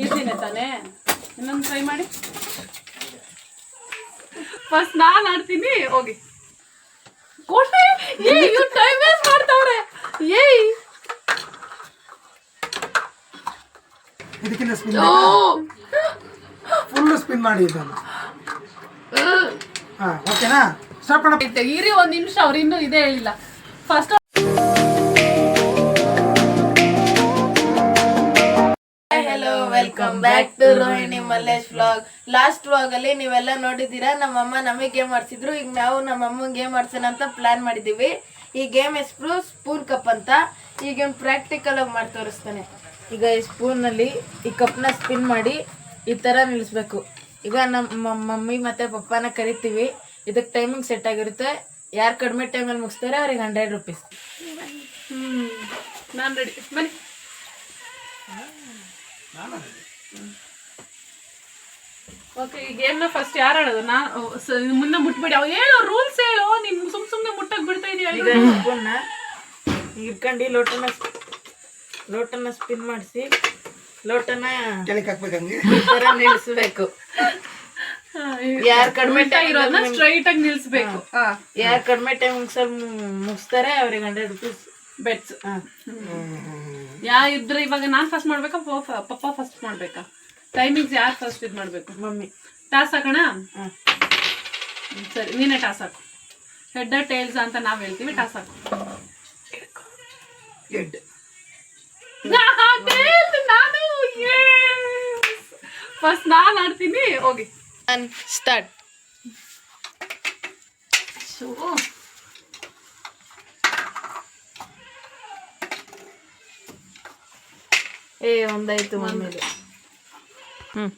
ಈಸಿನೇ ತಾನೇ? ಇನ್ನೊಂದು ಟ್ರೈ ಮಾಡಿ. ಫಸ್ಟ್ ನಾನು ಆಡ್ತೀನಿ. ಹೋಗಿ. ಕೊಡ್ರಿ ಏ ಇವ್ರು ಟೈಮ್ ವೇಸ್ಟ್ ಮಾಡ್ತಾವ್ರೆ. ಏಯ್ ಇದಕ್ಕಿಂತ ಸ್ಪಿನ್ ಫುಲ್ ಸ್ಪಿನ್ ಮಾಡಿ ಇದನ್ನು. ಹಾ ಓಕೆನಾ ಸ್ಟಾಪ್ ಮಾಡಿ ಇರಿ ಒಂದ್ ನಿಮಿಷ ಅವ್ರು ಇನ್ನೂ ಇದೇ ಹೇಳಿಲ್ಲ first hello welcome back to Rohini Mallesh vlog last vlog ಅಲ್ಲಿ ನೀವೆಲ್ಲ ನೋಡಿದ್ದೀರಾ? ನಮ್ಮಮ್ಮ ನಮಗೆ ಗೇಮ್ ಆಡ್ಸಿದ್ರು. ಈಗ ನಾವು ನಮ್ಮ ಅಮ್ಮನ ಗೇಮ್ ಆಡ್ಸೋಣ ಅಂತ ಪ್ಲಾನ್ ಮಾಡಿದೀವಿ ಈ ಗೇಮ್ ಹೆಸರು ಸ್ಪೂನ್ ಕಪ್ ಅಂತ. ಈಗ ಪ್ರಾಕ್ಟಿಕಲ್ ಆಗಿ ಮಾಡಿ ತೋರಿಸ್ತಾನೆ. ಈಗ ಈ ಸ್ಪೂನ್ ಅಲ್ಲಿ ಈ ಕಪ್ನ ಸ್ಪಿನ್ ಮಾಡಿ ಈ ತರ ನಿಲ್ಲಿಸ್ಬೇಕು ಈಗ ನಮ್ಮ ಮಮ್ಮಿ ಮತ್ತೆ ಪಪ್ಪನ ಕರಿತೀವಿ. ಇದಕ್ಕೆ ಟೈಮಿಂಗ್ ಸೆಟ್ ಆಗಿರುತ್ತೆ. ಯಾರು ಕಡಿಮೆ ಟೈಮಲ್ಲಿ ಮುಗಿಸ್ತಾರೆ ಅವ್ರಿಗೆ ಹಂಡ್ರೆಡ್ ರುಪೀಸ್ ಹ್ಮ್ ನಾನು ರೆಡಿ ಬನ್ನಿ. ಓಕೆ ಈ ಗೇಮ್ನ ಫಸ್ಟ್ ಯಾರು ಆಡೋದು ನಾ ಸ- ಮುಂದೆ ಮುಟ್ಬೇಡಿ. ಅವ್ ಹೇಳು ರೂಲ್ಸ್ ಹೇಳು? ನಿಮ್ ಸುಮ್ ಸುಮ್ನೆ ಮುಟ್ಟಕ್ ಬಿಡ್ತಾ ಇದೀಯ ಈಗ ಸ್ಪೂನ್ನ ಇಟ್ಕೊಂಡು ಲೋಟನ ಲೋಟನ ಸ್ಪಿನ್ ಮಾಡಿಸಿ ಲೋಟನ ಕೆಳಕ್ಕೆ ಹಾಕ್ಬೇಕಂಗೆ ತರ ನಿಲ್ಲಿಸ್ಬೇಕು ಯಾರ್ ಕಡಿಮೆ ಟೈಮ್ ಇರೋದನ್ನ ಸ್ಟ್ರೈಟ್ ಆಗಿ ನಿಲ್ಸ್ಬೇಕು. ಯಾರು ಕಡಿಮೆ ಟೈಮ್ ಮುಗಿಸಲ್ ಮುಗಿಸ್ತಾರೆ ಅವ್ರಿಗೆ ಹಂಡ್ರೆಡ್ ರುಪೀಸ್ ಬೆಟ್ಸ್ ಯಾ ಇದ್ರೆ ಇವಾಗ ನಾನ್ ಫಸ್ಟ್ ಮಾಡ್ಬೇಕಾ ಪಪ್ಪ- ಪಪ್ಪ ಫಸ್ಟ್ ಮಾಡ್ಬೇಕಾ? ಟೈಮಿಂಗ್ಸ್ ಯಾರು ಫಸ್ಟ್ ಇದು ಮಾಡಬೇಕು? ಮಮ್ಮಿ. ಟಾಸ್ ಹಾಕೋಣ? ಸರಿ ನೀನೇ ಟಾಸ್ ಹಾಕು. ಹೆಡ್ ಟೇಲ್ಸ್ ಅಂತ ನಾವು ಹೇಳ್ತೀವಿ ಟಾಸ್ ಹಾಕು. Tails, ನಾನು ಫಸ್ಟ್ ನಾನು ಆಡ್ತೀನಿ ಹೋಗಿ. ಸ್ಟಾರ್ಟ್ ಏ ಒಂದಾಯ್ತು ಮಮ್ಮಿದು ಹ್ಮ್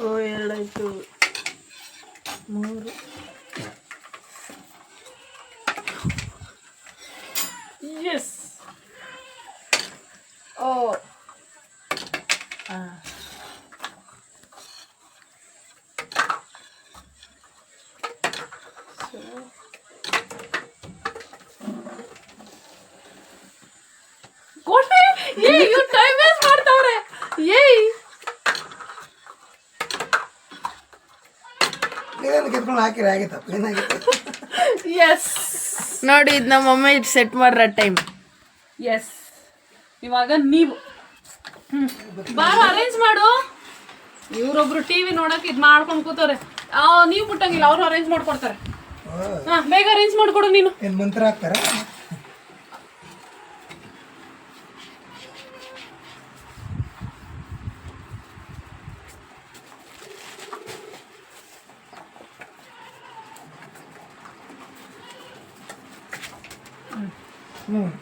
ಓ ಎರಡಾಯ್ತು ಮೂರು ಎಸ್ ಓ ಆ. ಕೊಡ್ರಿ ಏ ಇವ್ರು ಟೈಮ್ ವೇಸ್ಟ್ ಮಾಡ್ತಾವ್ರೆ ಏಯ್ ನೀವೇನು ಗೆದ್ಕೊಂಡು ಹಾಕಿರಿ ಆಗೈತಪ್ಪ ಏನಾಗಿತ್ತು ಎಸ್ ನೋಡಿ ಇದು ನಮ್ಮ ಮಮ್ಮಿ ಸೆಟ್ ಮಾಡ್ರ ಟೈಮ್ ಎಸ್ ಇವಾಗ ನೀವು. ಬಾರು ಅರೇಂಜ್ ಮಾಡು. ಇವ್ರೊಬ್ರು ಟಿವಿ ನೋಡಕ್ ಇದು ಮಾಡ್ಕೊಂಡು ಕೂತವ್ರೆ. ನೀವು ಬಿಟ್ಟಂಗಿಲ್ಲ ಮುಟ್ಟಂಗಿಲ್ಲ ಅವ್ರು ಅರೇಂಜ್ ಮಾಡ್ಕೊಡ್ತಾರೆ. ಹಾ. ಬೇಗ ಅರೇಂಜ್ ಮಾಡ್ಕೊಡು ನೀನು. ಏನು ಮಂತ್ರ ಹಾಕ್ತಾರ?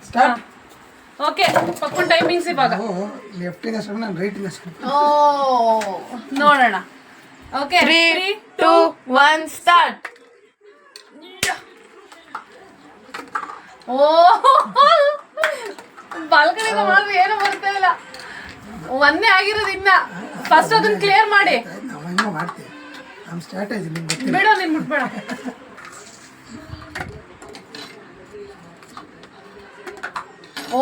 ಸ್ಟಾರ್ಟ್ ಓಕೆ ಪಕ್ಕನ್ ಟೈಮಿಂಗ್ಸ್ ಇವಾಗ. ಲೆಫ್ಟ್ ಇಂದ ಹೆಸರು ನಾನು ರೈಟ್ ರೈಟಿನ ಓ ನೋಡೋಣ. Okay three two one start ಓ ಬಾಲ್ಕನಿಂದ ಮಾಡಿದ್ರೆ ಏನು ಬರ್ತಾ ಇಲ್ಲ. ಒಂದೇ ಆಗಿರೋದು ಇನ್ನ. ಫಸ್ಟ್ ಅದನ್ನ ಕ್ಲಿಯರ್ ಮಾಡಿ. ನಾವು ಹೆಂಗೋ ಮಾಡ್ತೀವಿ. ನಮ್ಮ ಸ್ಟ್ರಾಟಜಿ ನಿಮ್ಗೆ ಬೇಡ ಬಿಡು ನೀನ್ ಮುಟ್ಬೇಡ ಓ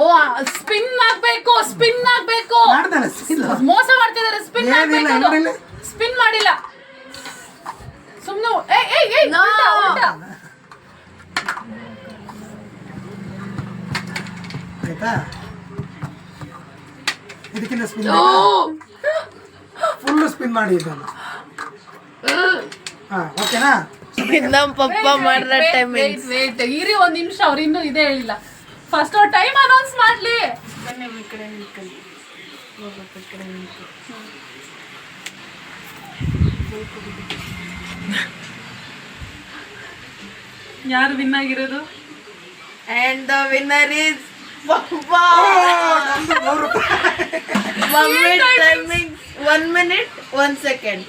ಸ್ಪಿನ್ ಆಗ್ಬೇಕು ಸ್ಪಿನ್ ಆಗ್ಬೇಕು. ಮಾಡ್ತಾನೆ ಇಲ್ಲ ಮೋಸ ಮಾಡ್ತಿದಾರೆ ಸ್ಪಿನ್ ಏನಿಲ್ಲ, ಆಗ್ಬೇಕು. ಸ್ಪಿನ್ ಮಾಡಿಲ್ಲ. ಸುಮ್ಮನೆ ಏ ಏ ಏ ಉಲ್ಟಾ, ಉಲ್ಟಾ. ಆಯ್ತಾ? ಇದಕ್ಕಿಂತ ಸ್ಪಿನ್ ಓ. ಫುಲ್ ಸ್ಪಿನ್ ಮಾಡಿ ಇದನ್ನು ಹಾ ಓಕೆನಾ ನಮ್ಮ ಪಪ್ಪ ಮಾಡ್ರ ವೇಟ್ ಇರಿ ಒಂದ್ ನಿಮಿಷ ಅವ್ರು ಇನ್ನೂ ಇದೇ ಹೇಳಿಲ್ಲ. ಫಸ್ಟ್ ಅವ್ರ ಟೈಮ್ ಅನೌನ್ಸ್ ಮಾಡ್ಲಿ. ಯಾರು ವಿನ್ ಆಗಿರೋದು? And the winner is papa mummy timing one minute one second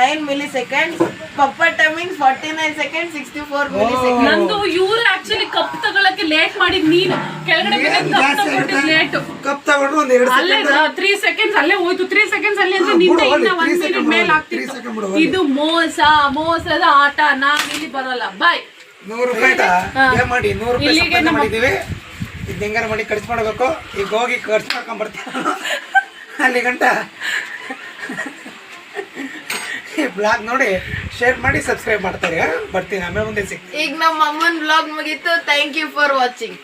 nine milliseconds papa timing forty nine second sixty four millisecond ನಂದು ಇವ್ರು ಆಕ್ಚುಲಿ ಕಪ್ ತಗೊಳಕ್ಕೆ ಲೇಟ್ ಮಾಡಿದ್ ನೀನು. ಕೆಳಗಡೆ ಕಪ್ ತಗೊಂಡಿದ್ ಲೇಟ್ ಕಪ್ ತಗೊಂಡು ಒಂದ್ ಎರಡು ಅಲ್ಲೇ ತ್ರೀ ಸೆಕೆಂಡ್ಸ್ ಅಲ್ಲೇ ಹೋಯ್ತು. ತ್ರೀ ಸೆಕೆಂಡ್ಸ್ ಅಲ್ಲೇ ಅಂದ್ರೆ ನಿನ್ನೆ ಇನ್ನ ಒಂದ್ ಮಿನಿಟ್ ಮೇಲೆ ಆಗ್ತಿತ್ತು. ಇದು ಮೋಸ ಮೋಸದ ಆಟ. ನಾನ್ ಇಲ್ಲಿ ಬರಲ್ಲ. ಬಾಯ್ ನೂರು ರೂಪಾಯಿ ಮಾಡಿ? ನೂರು ರೂಪಾಯಿ ಮಾಡಿದೀವಿ ಇದು ಹೆಂಗಾರ ಮಾಡಿ ಖರ್ಚು ಮಾಡ್ಬೇಕು? ಈಗ ಹೋಗಿ ಖರ್ಚು ಮಾಡ್ಕೊಂಡ್ ಬರ್ತೀವಿ ಅಲ್ಲಿ ಗಂಟ. ಈ ಬ್ಲಾಗ್ ನೋಡಿ ಶೇರ್ ಮಾಡಿ ಸಬ್ಸ್ಕ್ರೈಬ್ ಮಾಡ್ತಾರೆ. ಬರ್ತೀನಿ, ಆಮೇಲೆ ಮುಂದೆ ಸಿಗ್ತೀನಿ. ಈಗ ನಮ್ಮ ಅಮ್ಮನ ಬ್ಲಾಗ್ ಮುಗೀತು. Thank you for watching